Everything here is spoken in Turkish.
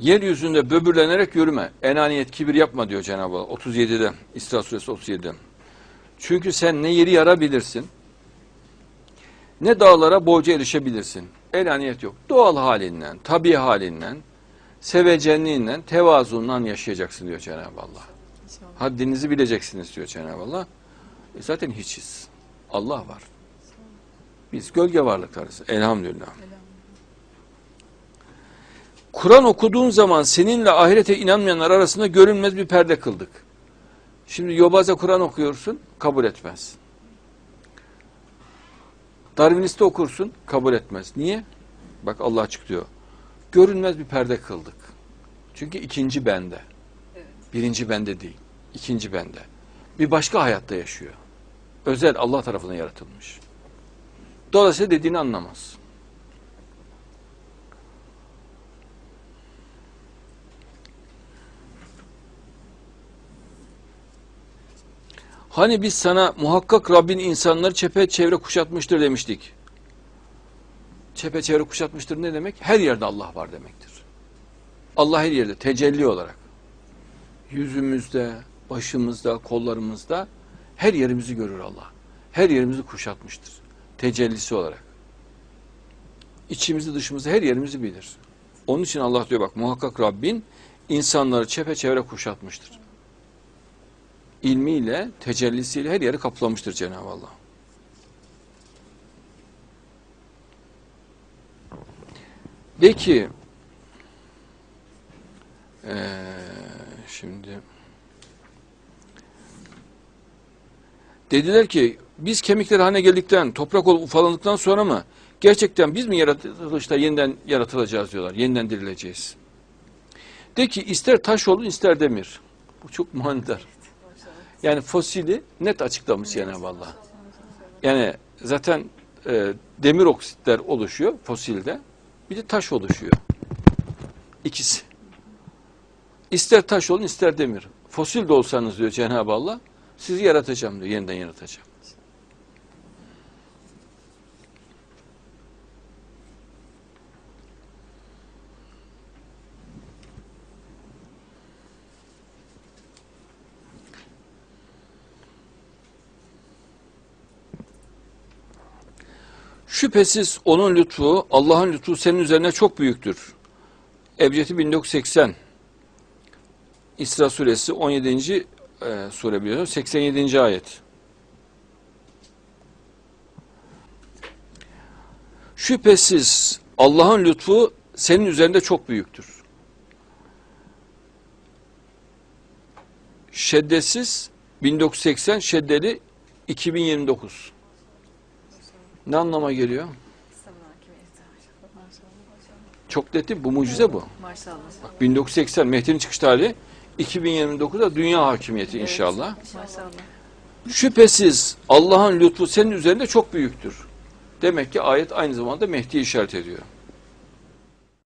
Yeryüzünde böbürlenerek yürüme. Enaniyet, kibir yapma diyor Cenab-ı Allah. 37'de, İsra suresi 37'de. Çünkü sen ne yeri yarabilirsin, ne dağlara boyca erişebilirsin. Enaniyet yok. Doğal halinden, tabi halinden, sevecenliğinden, tevazundan yaşayacaksın diyor Cenab-ı Allah. İnşallah. Haddinizi bileceksiniz diyor Cenab-ı Allah. E zaten hiçiz. Allah var. Biz gölge varlıklarız. Elhamdülillah. Kur'an okuduğun zaman seninle ahirete inanmayanlar arasında görünmez bir perde kıldık. Şimdi yobaza Kur'an okuyorsun, kabul etmez. Darwiniste okursun, kabul etmez. Niye? Bak Allah açıklıyor. Görünmez bir perde kıldık. Çünkü ikinci bende. Birinci bende değil. ikinci bende. Bir başka hayatta yaşıyor. Özel Allah tarafından yaratılmış. Dolayısıyla dediğini anlamaz. Hani biz sana muhakkak Rabbin insanları çepeçevre kuşatmıştır demiştik. Çepeçevre kuşatmıştır ne demek? Her yerde Allah var demektir. Allah her yerde tecelli olarak. Yüzümüzde, başımızda, kollarımızda her yerimizi görür Allah. Her yerimizi kuşatmıştır. Tecellisi olarak. İçimizi dışımızı her yerimizi bilir. Onun için Allah diyor bak muhakkak Rabbin insanları çepeçevre kuşatmıştır. İlmiyle, tecellisiyle her yeri kaplamıştır Cenab-ı Allah. De ki eee, şimdi dediler ki biz kemikler haline geldikten, toprak olup ufalandıktan sonra mı gerçekten biz mi yaratılışta yeniden yaratılacağız diyorlar. Yeniden dirileceğiz. De ki ister taş olun ister demir. Bu çok manidar. Yani fosili net açıklamış Cenab-ı Allah. Yani zaten e, demir oksitler oluşuyor fosilde. Bir de taş oluşuyor. İkisi. İster taş olun ister demir. Fosil de olsanız diyor Cenab-ı Allah sizi yaratacağım diyor. Yeniden yaratacağım. Şüphesiz onun lütfu, Allah'ın lütfu senin üzerine çok büyüktür. Ebcedi 1980 İsra suresi 17. E, sure biliyorsunuz 87. ayet. Şüphesiz Allah'ın lütfu senin üzerinde çok büyüktür. Şeddesiz 1980 şeddeli 2029. Ne anlama geliyor? Çok net bu mucize bu. Maşallah. Bak 1980 Mehdi'nin çıkış tarihi 2029'da dünya hakimiyeti inşallah. Maşallah. Şüphesiz Allah'ın lütfu senin üzerinde çok büyüktür. Demek ki ayet aynı zamanda Mehdi'yi işaret ediyor.